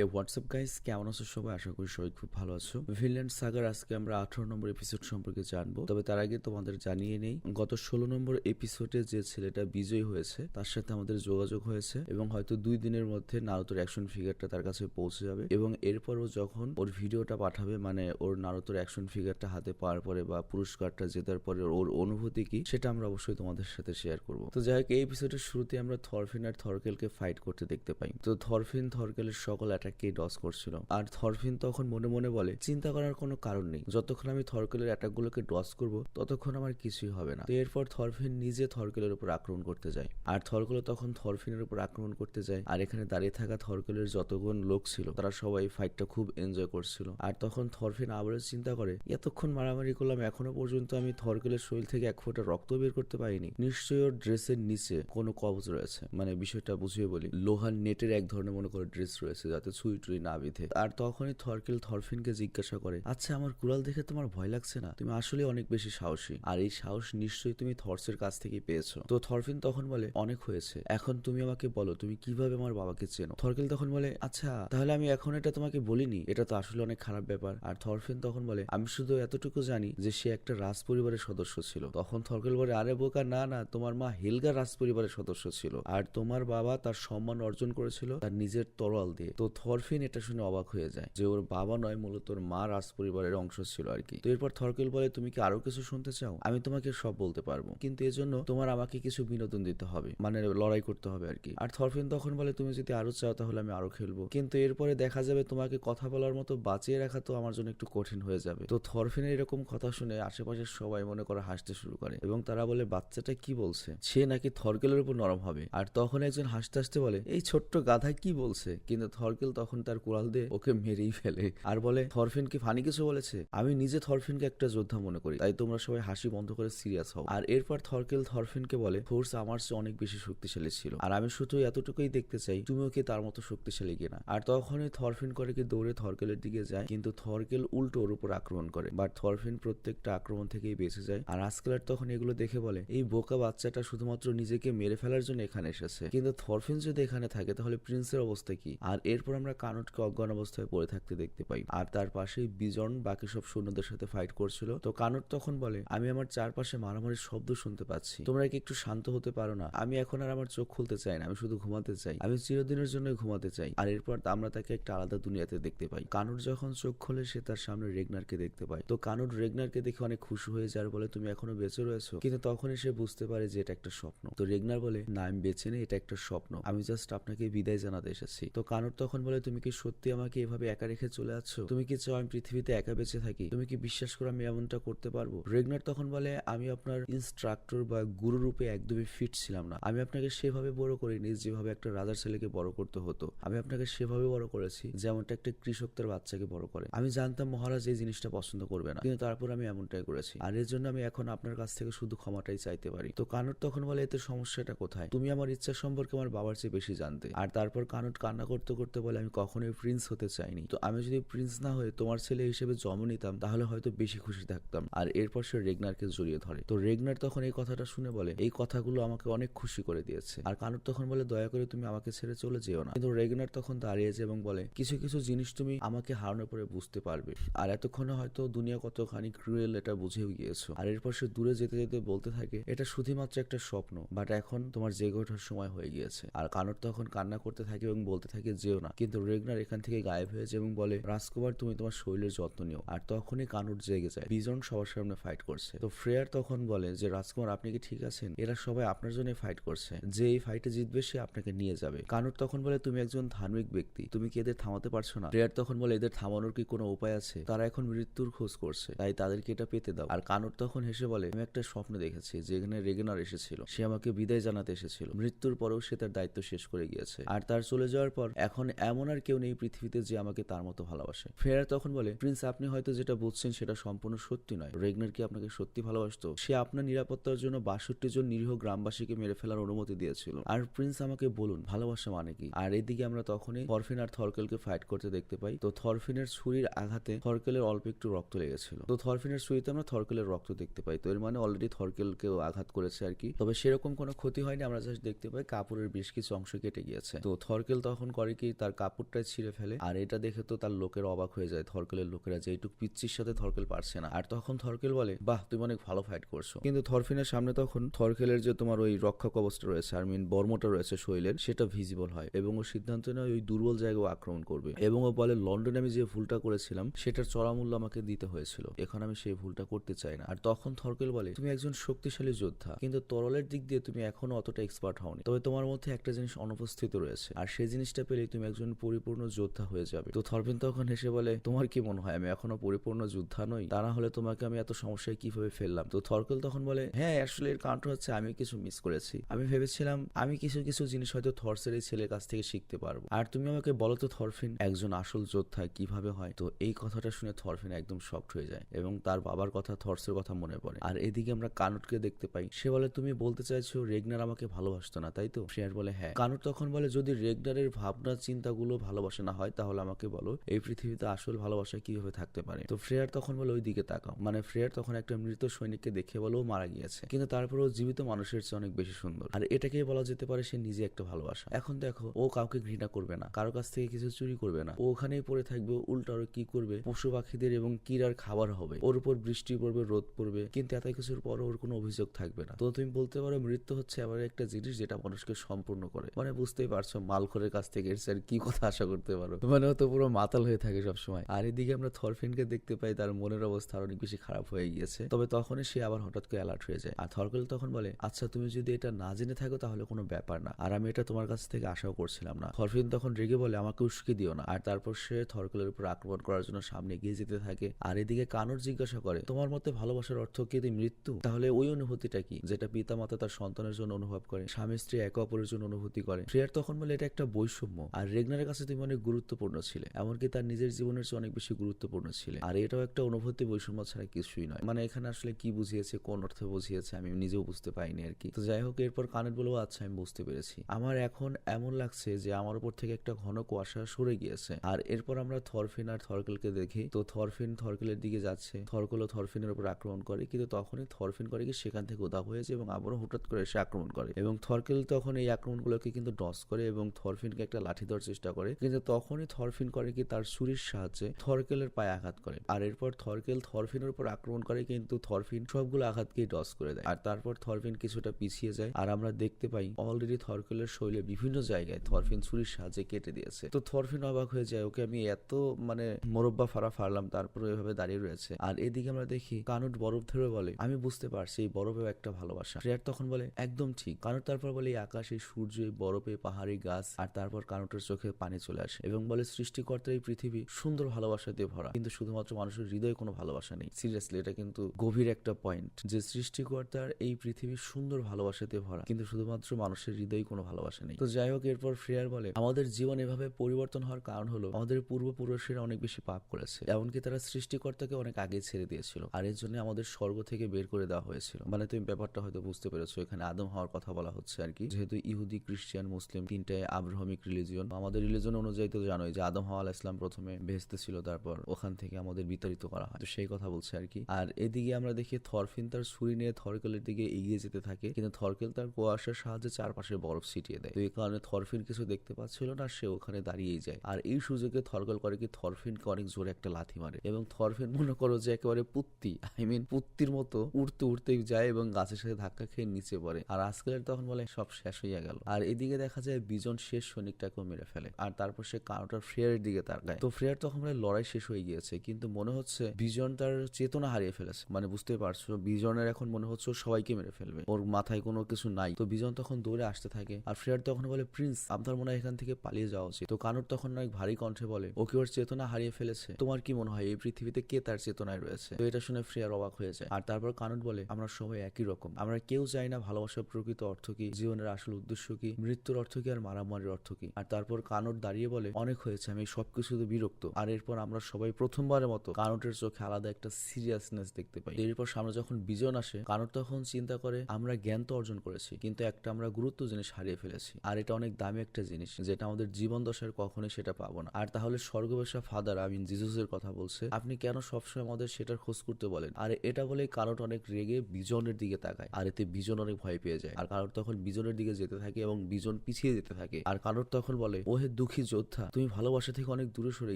এ WhatsApp guys কেমন আছো সবাই? আশা করি সবাই খুব ভালো আছো। ভিনল্যান্ড সাগার আজকে আমরা আঠারো নম্বর এপিসোড সম্পর্কে জানব। তবে তার আগে তোমাদের জানিয়ে নেই, গত ষোলো নম্বর এপিসোডে যে ছেলেটা বিজয়ী হয়েছে, তার সাথে আমাদের যোগাযোগ হয়েছে এবং হয়তো দুই দিনের মধ্যে নারুতোর অ্যাকশন ফিগারটা তার কাছে পৌঁছে যাবে এবং এরপরও যখন ওর ভিডিওটা পাঠাবে মানে ওর নারুতোর অ্যাকশন ফিগারটা হাতে পাওয়ার পরে বা পুরস্কারটা জেতার পরে ওর অনুভূতি কি, সেটা আমরা অবশ্যই তোমাদের সাথে শেয়ার করব। তো যাই হোক, এই এপিসোডের শুরুতে আমরা থরফিন আর থরকেলকে ফাইট করতে দেখতে পাই। তো থরফিন থরকেলের সকল অ্যাটাককে ডস করছিল। আর থরফিন তখন মনে মনে বলে, চিন্তা করার কোনো কারণ নেই। যতক্ষণ আমি থরকেলের অ্যাটাকগুলোকে ডস করব, ততক্ষণ আমার কিছুই হবে না। এরপর থরফিন নিজে থরকেলের উপর আক্রমণ করতে যায়। আর থরকেল তখন থরফিনের উপর আক্রমণ করতে যায়। আর এখানে দাঁড়িয়ে থাকা থরকেলের যতগুণ লোক ছিল, তারা সবাই ফাইটটা খুব এনজয় করছিল। আর তখন থরফিন আবারও চিন্তা করে, এতক্ষণ মারামারি করলাম, এখনও পর্যন্ত আমি থরকেলের শরীর থেকে এক ফোঁটা রক্ত বের করতে পারিনি। নিশ্চয়ই ওর ড্রেসের নিচে কোনো কবজ রয়েছে। মানে বিষয়টা বুঝিয়ে বলি, লোহার নেটের এক ধরনের মনে করে ড্রেস রয়েছে, যাতে ছুঁই টুই না বিধে। আর তখনই থরকেল থরফিনকে জিজ্ঞাসা করে আচ্ছা আমার কুড়াল দেখে তোমার ভয় লাগছে না? তুমি আসলে অনেক বেশি সাহসী। আর এই সাহস নিশ্চয়ই তুমি থর্সের কাছ থেকে পেয়েছ। তো থরফিন তখন বলে, অনেক হয়েছে। এখন তুমি আমাকে বলো, তুমি কীভাবে আমার বাবাকে চেনো? থরকেল তখন বলে আচ্ছা তাহলে আমি এখন এটা তোমাকে বলিনি। এটা তো আসলে অনেক খারাপ ব্যাপার। আর থরফিন তখন বলে, আমি শুধু এতটুকু জানি যে সে একটা রাজ পরিবারের সদস্য ছিল। তখন থরকেল বলে, আরে বোকা, না না, তোমার মা হেলগা রাজ পরিবারের সদস্য ছিল। আর তোমার বাবা তার সম্মান অর্জন করেছিল তার নিজের তরোয়াল দিয়ে। তো থরফিন এটা শুনে অবাক হয়ে যায় যে ওর বাবা নয়, মূলত ওর মা রাজ পরিবারের অংশ ছিল আর কি। তো এরপর থরকেল বলে, তুমি কি আরও কিছু শুনতে চাও? আমি তোমাকে সব বলতে পারব। কিন্তু এজন্য তোমার আমাকে কিছু বিনোদন দিতে হবে। মানে লড়াই করতে হবে আর কি। আর থরফিন তখন বলে, তুমি যদি আরও চাও তাহলে আমি আরও খেলব। কিন্তু এরপরে দেখা যাবে তোমাকে কথা বলার মতো বাঁচিয়ে রাখা তো আমার জন্য একটু কঠিন হয়ে যাবে। তো থরফিনের এরকম কথা শুনে আশেপাশের সবাই মনে করে হাসতে শুরু করে এবং তারা বলে, বাচ্চাটা কি বলছে? সে নাকি থরকেলের উপর নরম হবে। আর তখন একজন হাসতে হাসতে বলে, এই ছোট্ট গাধা কি বলছে? কিন্তু থরকেল তখন তার কোরাল দিয়ে ওকে মেরেই ফেলে। আর বলে, থরফিন কি ফানি কিছু বলেছে? আমি নিজে থরফিনকে একটা যোদ্ধা মনে করি। তাই তোমরা সবাই হাসি বন্ধ করে সিরিয়াস হও। আর এরপর থরকেল থরফিনকে বলে, ফোর্স আমার চেয়ে অনেক বেশি শক্তিশালী ছিল। আর আমি শুধু এতটুকুই দেখতে চাই, তুমিও কি তার মতো শক্তিশালী কিনা? আর তখনই থরফিন করে কি দৌড়ে থরকেলের দিকে যায়, কিন্তু থরকেল উল্টো ওর উপর আক্রমণ করে। বাট থরফিন প্রত্যেকটা আক্রমণ থেকেই বেঁচে যায়। আর আজকালার তখন এগুলো দেখে বলে, এই বোকা বাচ্চাটা শুধুমাত্র নিজেকে মেরে ফেলার জন্য এখানে এসেছে। কিন্তু থরফিন যদি এখানে থাকে, তাহলে প্রিন্সের অবস্থা কি? আর এরপর আমরা কানটকে অজ্ঞান অবস্থায় পড়ে থাকতে দেখতে পাই। আর তার পাশেই বিজন বাকি সব সৈন্যদের সাথে ফাইট করছিল। তো কানট তখন বলে, আমি আমার চারপাশে মারামারির শব্দ শুনতে পাচ্ছি। তোমরা কি একটু শান্ত হতে পারো না? আমি এখন আর আমার চোখ খুলতে চাই না। আমি শুধু ঘুমাতে চাই। আমি চিরদিনের জন্য ঘুমাতে চাই। আর এরপর আমরা তাকে একটা আলাদা দুনিয়াতে দেখতে পাই। কানুর যখন চোখ খোলে, সে তার সামনে রেগনারকে দেখতে পায়। তো কানুর রেগনারকে দেখে অনেক খুশি হয়ে যার বলে, তুমি এখনও বেঁচে রয়েছো? কিন্তু তখনই সে বুঝতে পারে যে এটা একটা স্বপ্ন। তো রেগনার বলে, না, আমি বেঁচে নেই, এটা একটা স্বপ্ন। আমি জাস্ট আপনাকে বিদায় জানাতে এসেছি। তো কানুর তখন বলে তুমি কি সত্যি আমাকে এভাবে একা রেখে চলে যাচ্ছ তুমি কি চাও আমি পৃথিবীতে একা বেঁচে থাকি? তুমি কি বিশ্বাস করো আমি এমনটা করতে পারব? রেগনার তখন বলে, আমি আপনার ইনস্ট্রাক্টর বা গুরু রূপে একদমই ফিট ছিলাম না। আমি আপনাকে সেভাবে বড় করিনি যেভাবে একটা রাজার ছেলেকে বড় করতে হতো। আমি আপনাকে সেভাবে বড় করেছি যেমনটা একটা কৃষক তার বাচ্চাকে বড় করে। আমি জানতাম মহারাজ এই জিনিসটা পছন্দ করবে না। কিন্তু তারপর আমি এমনটাই করেছি। আর এর জন্য আমি এখন আপনার কাছ থেকে শুধু ক্ষমাটাই চাইতে পারি। তো কানুট তখন বলে, এতে সমস্যাটা কোথায়? তুমি আমার ইচ্ছা সম্পর্কে আমার বাবার চেয়ে বেশি জানতে। আর তারপর কানুট কান্না করতে করতে বলে আমি কখনোই প্রিন্স হতে চাইনি। তো আমি যদি প্রিন্স না হয়ে তোমার ছেলে হিসেবে জন্ম নিতাম, তাহলে হয়তো বেশি খুশি থাকতাম। আর এরপর সে রেগনারকে জড়িয়ে ধরে। তো রেগনার তখন এই কথাটা শুনে বলে, এই কথাগুলো আমাকে অনেক খুশি করে দিয়েছে। আর কানুট তখন বলে, দয়া করে তুমি আমাকে ছেড়ে চলে যেও না। কিন্তু রেগনার তখন দাঁড়িয়েছে এবং বলে, কিছু কিছু জিনিস তুমি আমাকে হারানোর পরে বুঝতে পারবে। আর এতক্ষণে হয়তো দুনিয়া কতখানি ক্রুয়েল এটা বুঝেও গিয়েছো। আর এরপর সে দূরে যেতে যেতে বলতে থাকে, এটা শুধুমাত্র একটা স্বপ্ন বাট এখন তোমার জেগে ওঠার সময় হয়ে গিয়েছে। আর কানুট তখন কান্না করতে থাকে এবং বলতে থাকে, যেও না। কিন্তু রেগনার এখান থেকে গায়েব হয়েছে এবং বলে, রাজকুমার, তুমি তোমার শরীরের যত্ন নিও। আর তখনই কানুট জেগে যায়। বিজন সবার সামনে ফাইট করছে। তো ফ্রেয়ার তখন বলে যে, রাজকুমার, আপনি কি ঠিক আছেন? এরা সবাই আপনার জন্য ফাইট করছে। যে এই ফাইটে জিতবে, সে আপনাকে নিয়ে যাবে। কানুট তখন বলে, তুমি একজন ধার্মিক ব্যক্তি। তুমি কি এদের থামাতে পারছ না? ফ্রেয়ার তখন বলে, এদের থামানোর কি কোনো উপায় আছে? তারা এখন মৃত্যুর খোঁজ করছে, তাই তাদেরকে এটা পেতে দাও। আর কানুর তখন হেসে বলে, আমি একটা স্বপ্ন দেখেছি যেখানে রেগেনার এসেছিল। সে আমাকে বিদায় জানাতে এসেছিল। মৃত্যুর পরেও সে তার দায়িত্ব শেষ করে গিয়েছে। আর তার চলে যাওয়ার পর এখন এমন আর কেউ নেই পৃথিবীতে যে আমাকে তার মতো ভালোবাসে। ফেরার তখন বলে, প্রিন্স, আপনি হয়তো যেটা বুঝছেন সেটা সম্পূর্ণ সত্যি নয়। রেগনার কি আপনাকে সত্যি ভালোবাসতো? সে আপনার নিরাপত্তার জন্য বাষট্টি জন নিরীহ গ্রামবাসীকে মেরে ফেলার অনুমতি দিয়েছিল। আর প্রিন্স, আমাকে বলুন, ভালোবাসা মানে কি? আর এদিকে আমরা তখনই থরফিন আর থরকেলকে ফাইট করতে দেখতে পাই। তো থরফিনের ছুরির আঘাতে থরকেলের অল্প একটু রক্ত লেগেছিল। তো থরফিনের ছুরিতে আমরা থরকেলের রক্ত দেখতে পাই। তো এর মানে অলরেডি থরকেলকেও আঘাত করেছে আর কি। তবে সেরকম কোনো ক্ষতি হয়নি, আমরা জাস্ট দেখতে পাই কাপড়ের বেশ কিছু অংশ কেটে গিয়েছে। তো থরকেল তখন করে কি, তার কাপড়টাই ছিঁড়ে ফেলে। আর এটা দেখে তো তার লোকের অবাক হয়ে যায়, থরকেলের লোকেরা যে এইটুক পিচ্ছির সাথে থরকেল পারছে না। আর তখন থরকেল বলে, বাহ, তুমি অনেক ভালো ফাইট করছ। কিন্তু থরফিনের সামনে তখন থরকেলের যে তোমার ওই রক্ষা কবচটা রয়েছে আর মিন বর্মটা রয়েছে শৈলের, সেটা ভিজিবল হয় এবং ও সিদ্ধান্ত নেয় ওই দুর্বল জায়গায় ও আক্রমণ করবে। এবং ও বলে, লন্ডনে আমি যে ভুলটা করেছিলাম, সেটার চড়া মূল্য আমাকে দিতে হয়েছিল। এখন আমি সেই ভুলটা করতে চাই না। আর তখন থরকেল বলে, তুমি একজন শক্তিশালী যোদ্ধা, কিন্তু তরলের দিক দিয়ে তুমি এখনও অতটা এক্সপার্ট হওনি। তবে তোমার মধ্যে একটা জিনিস অনুপস্থিত রয়েছে। আর সেই জিনিসটা পেলে তুমি একজন পরিপূর্ণ যোদ্ধা হয়ে যাবে। তো থরবিন তখন হেসে বলে, তোমার কি মনে হয় আমি এখনও পরিপূর্ণ যোদ্ধা নই? তা না হলে তোমাকে আমি এত সমস্যায় কীভাবে ফেললাম? তো থরকেল তখন বলে হ্যাঁ আসলে এর কারণটা হচ্ছে আমি কিছু মিস করেছি। আমি ভেবেছিলাম আমি কিছু কিছু জিনিস হয়তো থরসের এই ছেলের কাছ থেকে শিখতে পারব। আর তুমি আমাকে বলো তো থরফিন, একজন আসল যোদ্ধা কীভাবে হয়? তো এই কথাটা শুনে থরফিন একদম শক্ট হয়ে যায় এবং তার বাবার কথা থরসের কথা মনে পড়ে। আর এদিকে আমরা কানুটকে দেখতে পাই। সে বলে, তুমি বলতে চাইছো রেগনার আমাকে ভালোবাসতো না, তাই তো? ফ্রেয়ার বলে হ্যাঁ। কানুট তখন বলে, যদি রেগনারের ভাবনা, চিন্তাগুলো ভালোবাসা না হয়, তাহলে আমাকে বলো, এই পৃথিবীতে আসল ভালোবাসা কীভাবে থাকতে পারে? তো ফ্রেয়ার তখন বলে ওই দিকে তাকাও। মানে ফ্রেয়ার তখন একটা মৃত সৈনিককে দেখে বলে মারা গিয়েছে। কিন্তু তারপরেও জীবিত মানুষের চেয়ে অনেক বেশি সুন্দর। আর এটাকেই বলা যেতে পারে সে নিজে একটা ভালোবাসা। এখন দেখো, ও কাউকে ঘৃণা করবে না। কারও কাছ থেকে কিছু চুরি করবে না। ও ওখানেই পড়ে থাকবে, উল্টা ওর কি করবে? পশু পাখিদের এবং কিরার খাবার হবে। ওর উপর বৃষ্টি পড়বে, রোদ পড়বে। কিন্তু এত কিছুর পর ওর কোনো অভিযোগ থাকবে না। তো তুমি বলতে পারো মৃত্যু হচ্ছে এমন একটা জিনিস যেটা মানুষকে সম্পূর্ণ করে। মানে বুঝতেই পারছ, মালখরের কাছ থেকে এর স্যার কি কথা আশা করতে পারো। মানে তো পুরো মাতাল হয়ে থাকে সবসময়। আর এদিকে আমরা থরফিনকে দেখতে পাই, তার মনের অবস্থা অনেক বেশি খারাপ হয়ে গিয়েছে। তবে তখনই সে আবার হঠাৎ করে অ্যালার্ট হয়ে যায়। আর থরকেল তখন বলে আচ্ছা তুমি যদি এটা না জেনে থাকো তাহলে কোনো ব্যাপার না। আর আমি এটা তোমার কাছ থেকে আশাও করছিলাম না। থরফিন তখন রেগে বলে, আমাকে উস্কে দিও না। আর তারপর সে থরকেলের উপর আক্রমণ করার জন্য সামনে এগিয়ে যেতে থাকে। আর এদিকে কানুর জিজ্ঞাসা করে, তোমার মতে ভালোবাসার অর্থ কি? মৃত্যু? তাহলে ওই অনুভূতিটা কি? যেটা পিতা মাতা তার সন্তানের জন্য অনুভব করে, স্বামী স্ত্রী একে অপরের জন্য অনুভূতি করে। ফ্রেয়ার তখন বলে, এটা একটা বৈষম্য। আর রেগনারের কাছে তুমি অনেক গুরুত্বপূর্ণ ছিলে, এমনকি তার নিজের জীবনের চেয়ে অনেক বেশি গুরুত্বপূর্ণ ছিলে। আর এটাও একটা অনুভূতি বৈষম্য ছাড়া কিছুই নয়। মানে এখানে আসলে কি বুঝিয়েছে, কোন অর্থে বুঝিয়েছে, আমি নিজেও বুঝতে পাইনি আর কি। তো যাই হোক, এরপর কানের বলব আচ্ছা আমি বুঝতে পেরেছি। আমার এখন এমন লাগছে যে আমার উপর থেকে একটা ঘন কুয়াশা সরে গিয়েছে। আর এরপর আমরা থরফিন আর থরকেলকে দেখি। তো থরফিন থরকেলের দিকে যাচ্ছে। থরকেল থরফিনের উপর আক্রমণ করে, কিন্তু তখনই থরফিন করে কি সেখান থেকে উদা হয়েছে এবং আবারও হঠাৎ করে এসে আক্রমণ করে। এবং থরকেল তখন এই আক্রমণগুলোকে কিন্তু ডস করে এবং থরফিনকে একটা লাঠি দেওয়ার চেষ্টা করে, কিন্তু তখনই থরফিন করে কি তার ছুরির সাহায্যে থরকেলের পায়ে আঘাত করে। আর এরপর থরকেল থরফিনের উপর আক্রমণ করে, কিন্তু থরফিন সবগুলো আঘাতকে ডস করে দেয়। আর তারপর থরফিন কিছুটা পিছিয়ে যায়। আর আমরা দেখতে পাই অলরেডি থরকেলের শৈলে বিভিন্ন জায়গায় থরফিন ছুরির সাহায্যে কেটে দিয়েছে। তো থরফিন অবাক হয়ে যায়, ওকে, আমি এত মানে মোরব্বা ফাড়া ফাড়লাম, তারপরে এভাবে দাঁড়িয়ে রয়েছে। আর এদিকে আমরা দেখি, কানুট বরফ ধরে বলে, আমি বুঝতে পারছি, এই বরফেও একটা ভালোবাসা। ফ্রেয়ার তখন বলে, একদম ঠিক। কানুট তারপর বলে, এই আকাশ সূর্য বরফে পাহাড়ি গাছ। আর তারপর কানুটের চোখে পানি চলে আসে এবং বলে সৃষ্টিকর্তার এই পৃথিবী সুন্দর ভালোবাসা দিয়ে ভরা। কিন্তু শুধুমাত্র মানুষের হৃদয়ে কোনো ভালোবাসা নেই। সিরিয়াসলি এটা কিন্তু গভীর একটা পয়েন্ট যে সৃষ্টিকর্তার এই পৃথিবী সুন্দর ভালোবাসা দিয়ে ভরা। কিন্তু শুধুমাত্র মানুষের হৃদয়ে কোনো ভালোবাসা নেই। তো যাই হোক, এরপর ফ্রেয়ার বলে, আমাদের জীবন এভাবে পরিবর্তন হওয়ার কারণ হলো আমাদের পূর্বপুরুষেরা অনেক বেশি পাপ করেছে। এমনকি তারা সৃষ্টিকর্তাকে অনেক আগে ছেড়ে দিয়েছিল। আর এর জন্য আমাদের স্বর্গ থেকে বের করে দেওয়া হয়েছিল। মানে তুমি ব্যাপারটা হয়তো বুঝতে পেরেছ। এখানে আদম হওয়ার কথা বলা হচ্ছে আর কি। যেহেতু ইহুদি, খ্রিস্টান, মুসলিম তিনটায় আব্রাহমিক রিলিজিয়ন আমাদের রিলিজন অনুযায়ী তো জানোই যে আদম হাওয়া ইসলাম প্রথমে ভেস্তে ছিল, তারপর ওখান থেকে আমাদের বিতাড়িত করা হয়। তো সেই কথা বলছে আর কি। আর এদিকে আমরা দেখি থরফিন তার ছুরি নিয়ে থরকেলের দিকে এগিয়ে যেতে থাকে, কিন্তু থরকেল তার কুয়াশার সাহায্যে চারপাশে বরফ ছিটিয়ে দেয়। তো এই কারণে থরফিন কিছু দেখতে পাচ্ছিল না, সে ওখানে দাঁড়িয়েই যায়। আর এই সুযোগে থরকেল করে কি থরফিনকে অনেক জোরে একটা লাথি মারে এবং থরফিন মনে করো যে একেবারে পুত্তি আই মিন পুত্তির মতো উড়তে উড়তে যায় এবং গাছের সাথে ধাক্কা খেয়ে নিচে পড়ে। আর আজকালের তখন বলে সব শেষ হইয়া গেল। আর এদিকে দেখা যায় বিজন শেষ সৈনিকটাকেও মেরে ফেলে। আর তারপর সে কাউন্টার ফ্রেয়ারের দিকে তাকায়। তো ফ্রেয়ার তখন লড়াই শেষ হয়ে গিয়েছে, কিন্তু মনে হচ্ছে বিজন তার চেতনা হারিয়ে ফেলেছে। মানে বুঝতে পারছ, বিজনের এখন মনে হচ্ছে সবাইকে মেরে ফেলবে, ওর মাথায় কোনো কিছু নাই। তো বিজন তখন দৌড়ে আসতে থাকে আর ফ্রেয়ার তখন বলে, প্রিন্স, আপনার মনে হয় এখান থেকে পালিয়ে যাওয়া উচিত। তো কানুর তখন অনেক ভারী কণ্ঠে বলে ও কি ওর চেতনা হারিয়ে ফেলেছে। তোমার কি মনে হয় এই পৃথিবীতে কে তার চেতনায় রয়েছে? তো এটা শুনে ফ্রেয়ার অবাক হয়ে যায়। আর তারপর কানুট বলে, আমরা সবাই একই রকম। আমরা কেউ চাই না ভালোবাসার প্রকৃত অর্থ কি, জীবনের আসল উদ্দেশ্য কি, মৃত্যুর অর্থ কি আর মারামারির অর্থ কি? আর তারপর কানুট দাঁড়িয়ে বলে, অনেক হয়েছে, আমি সবকিছুতে বিরক্ত। আর এরপর আমরা সবাই প্রথমবারের মতো কানুটের চোখে আলাদা একটা সিরিয়াসনেস দেখতে পাই। এরপর সামনে যখন বিজন আসে, কানুট তখন চিন্তা করে, আমরা জ্ঞান তো অর্জন করেছি, কিন্তু একটা আমরা গুরুত্ব জিনিস হারিয়ে ফেলেছি। আর এটা অনেক দামি একটা জিনিস, যেটা আমাদের জীবন দশার কখনোই সেটা পাবো না। আর তাহলে স্বর্গবেশা ফাদার আই মিন জিজুসের কথা বলছে, আপনি কেন সবসময় আমাদের সেটার খোঁজ করতে বলেন? আর এটা বলে কারোট অনেক রেগে বিজনের দিকে তাকায়, আর এতে বিজন অনেক ভয় পেয়ে যায়। আর কারোট তখন বিজনের দিকে যেতে থাকে এবং বিজন পিছিয়ে যেতে থাকে। আর কারোট তখন বলে, ওহে দুঃখী যোদ্ধা। তুমি ভালোবাসা থেকে অনেক দূরে সরে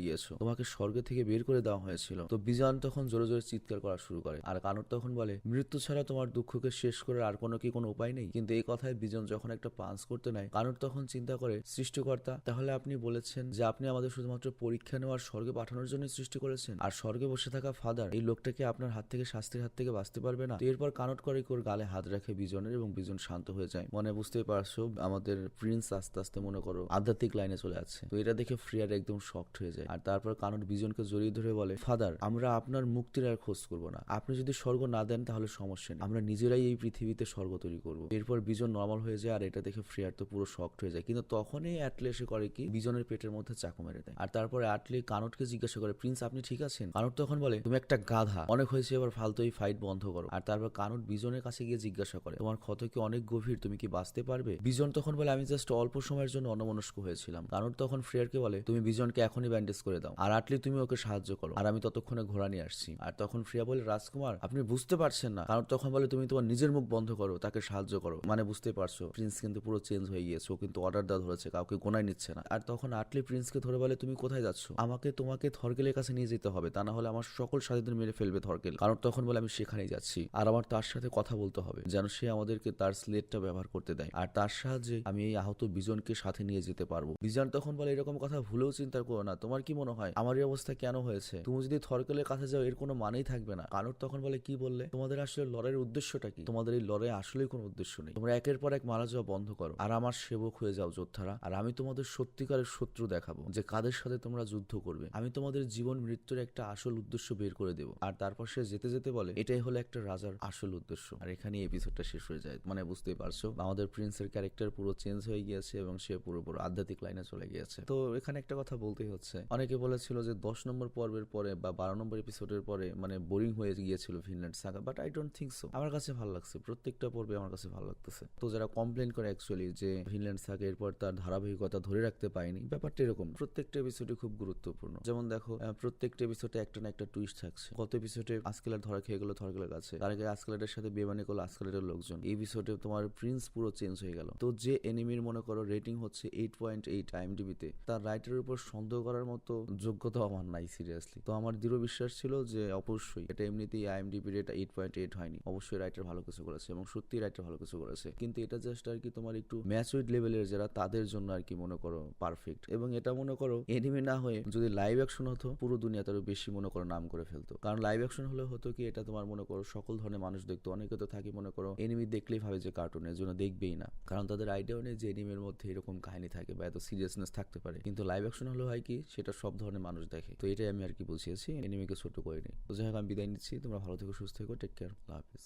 গিয়েছো। তোমাকে স্বর্গ থেকে বের করে দেওয়া হয়েছিল। তো বিজান তখন জোরে জোরে চিৎকার করা শুরু করে। আর কানর তখন বলে, মৃত্যু ছাড়া তোমার দুঃখকে শেষ করার আর কোনো কি কোনো উপায় নেই? কিন্তু এই কথায় বিজন যখন একটা পাঞ্চ করতে নেয়, কানর তখন চিন্তা করে, সৃষ্টিকর্তা, তাহলে আপনি বলেছেন যে আপনি আমাদের শুধুমাত্র পরীক্ষা নেওয়ার স্বর্গে পাঠানোর জন্য সৃষ্টি করেছেন? আর স্বর্গে বসে থাকা ফাদার, এই লোকটাকে আপনার হাত থেকে শাস্তির হাত থেকে বাঁচতে পারবে না? এরপর কানট করে ওর গালে হাত রাখে বিজনের এবং বিজন শান্ত হয়ে যায়। মনে বুঝতেই পারছ, আমাদের প্রিন্স আস্তে আস্তে মনে করো, আধ্যাত্মিক লাইনে চলে যাচ্ছে তো এটা দেখে ফ্রিয়ার একদম শকড হয়ে যায়। আর তারপর কানট বিজনকে জড়িয়ে ধরে বলে, ফাদার, আমরা আপনার মুক্তির আর খোঁজ করব না। আপনি যদি স্বর্গ না দেন তাহলে সমস্যা নেই। আমরা নিজেরাই এই পৃথিবীতে স্বর্গ তৈরি করব। এরপর বিজন নর্মাল হয়ে যায় আর এটা দেখে ফ্রিয়ার তো পুরো শকড হয়ে যায়। কিন্তু তখনই অ্যাটলে এসে করে কি, বিজনের পেটের মধ্যে চাকু মেরে দেয়। আর তারপরে অ্যাটলি কানটকে জিজ্ঞাসা করে, প্রিন্স, আপনি ঠিক আছেন? কানট তখন বলে, তুমি একটা গাধা। অনেক হয়েছে, এবার ফালতু এই ফাইট বন্ধ করো। আর তারপর কানট বিজনের কাছে গিয়ে জিজ্ঞাসা করে, তোমার ক্ষত কি অনেক গভীর? তুমি কি বাঁচতে পারবে? বিজন তখন বলে, আমি জাস্ট অল্প সময়ের জন্য অন্যমনস্ক হয়েছিলাম। কানট তখন ফ্রিয়ারকে বলে, তুমি বিজনকে এখনই ব্যান্ডেজ করে দাও। আর আটলি তুমি ওকে সাহায্য করো। আর আমি ততক্ষণে ঘোড়া নিয়ে আসছি। আর তখন ফ্রিয়া বলে, রাজকুমার, আপনি বুঝতে পারছেন না। কারণ তখন বলে, তুমি তোমার নিজের মুখ বন্ধ করো, তাকে সাহায্য করো। মানে বুঝতে পারছ প্রিন্স কিন্তু পুরো চেঞ্জ হয়ে গিয়েছে। ও কিন্তু অর্ডার দেওয়া ধরেছে, কাউকে গোনায় নিচ্ছে না। আর তখন আটলি প্রিন্সকে ধরে বলে, তুমি কোথায় যাচ্ছ? আমাকে তোমাকে থরকেলের কাছে নিয়ে যেতে হবে। তা না হলে আমার সকল সাথীদের মেরে ফেলবে থরকেল কারণ তখন বলে, আমি সেখানেই যাচ্ছি। আর আমার তার সাথে কথা বলতে হবে, যেন সে আমাদেরকে তার স্লেটটা ব্যবহার করতে দেয়। আর তার সাহায্যে আমি এই আহত বিজনকে সাথে নিয়ে যেতে পারব। বিজন তখন বলে, এরকম কথা ভুলেও চিন্তা করো না। তোমার কি মনে হয়? আমার এই অবস্থা কেন হয়েছে? তুমি যদি থরকেলের কাছে যাও, এর কোনো মানেই থাকবে না। কানুর তখন বলে, কি বললে? তোমাদের আসলে লড়াইয়ের উদ্দেশ্যটা কি? তোমাদের এই লড়াই আসলেই কোনো উদ্দেশ্য নেই। তোমরা একের পর এক মারা যাওয়া বন্ধ করো। আর আমার সেবক হয়ে যাও যোদ্ধারা। আর আমি তোমাদের সত্যিকারের শত্রু দেখাবো, যে কাদের সাথে তোমরা যুদ্ধ করবে। আমি তোমাদের জীবন মৃত্যুর একটা আসল উদ্দেশ্য বের করে দেবো। আর তারপর সে যেতে যেতে বলে, এটাই হলো একটা রাজার আসল উদ্দেশ্য। আর এখানে এপিসোডটা শেষ হয়ে যায়। মানে বুঝতেই পারছ? আমাদের প্রিন্সের ক্যারেক্টার পুরো চেঞ্জ হয়ে গিয়েছে এবং সে পুরো পুরো আধ্যাত্মিক লাইনে চলে গিয়েছে। তো এখানে একটা কথা বলতেই হচ্ছে। অনেকে বলেছিল যে দশ নম্বর পর্বের পরে বা বারো নম্বর এপিসোডের পরে মানে বোরিং হয়ে গিয়েছিল Finland saga but I don't think so আমার কাছে ভালো লাগছে। প্রত্যেকটা পর্বে আমার কাছে ভালো লাগতেছে। তো যারা কমপ্লেন করে অ্যাকচুয়ালি যে ফিনল্যান্ড সাগা এরপর তার ধারাবাহিকতা ধরে রাখতে পারেনি, ব্যাপারটা এরকম। প্রত্যেকটা এপিসোডে খুব গুরুত্বপূর্ণ। যেমন দেখো প্রত্যেকটা এপিসোডে একটা না একটা টুইস্ট থাকছে। গত এপিসোডে আজকেলার ধরা খেয়ে গেলো থরকেলের কাছে তার আগে আজকেলারের সাথে বেমানি করল আজকেলারের লোকজন। এই এপিসোডে তোমার প্রিন্স পুরো চেঞ্জ হয়ে গেল। তো যে এনিমির মনে করো রেটিং হচ্ছে এইট পয়েন্ট এইট আইএমডিবিতে তার রাইটারের উপর সন্দেহ করার মতো যোগ্যতা আমার নাই সিরিয়াসলি তো আমার দৃঢ় বিশ্বাস ছিল যে অবশ্যই এটা এমনিতেই IMDb rate eight point eight হয়নি। অবশ্যই রাইটার ভালো কিছু করেছে এবং সত্যি রাইটার ভালো কিছু করেছে। কিন্তু এটা জাস্ট আর কি তোমার একটু ম্যাচুইড লেভেলের যারা, তাদের জন্য আর কি মনে করো পারফেক্ট এবং এটা মনে করো এনিমে না হয়ে যদি লাইভ অ্যাকশন হতো, পুরো দুনিয়াতে আরও বেশি মনে করো নাম করে ফেলতো। কারণ লাইভ অ্যাকশন হলে হতো কি, এটা তোমার মনে করো সকল ধরনের মানুষ দেখতো। অনেকে তো থাকি মনে করো এনিমি দেখলেই ভাবে যে কার্টুনের জন্য দেখবেই না। কারণ তাদের আইডিয়াও নেই যে এনিমের মধ্যে এরকম কাহিনী থাকে বা এত সিরিয়াসনেস থাকতে পারে। কিন্তু লাইভ অ্যাকশন হলো হয় কি, সেটা সব ধরনের মানুষ দেখে। তো এটাই আমি আর কি বুঝিয়েছি এনিমিকে ছোট করে নিই তো যাই হোক, আমি বিদায় নিচ্ছি। তোমরা ভালো থেকো, সুস্থ থেকো। টেক কেয়ার হাফিজ।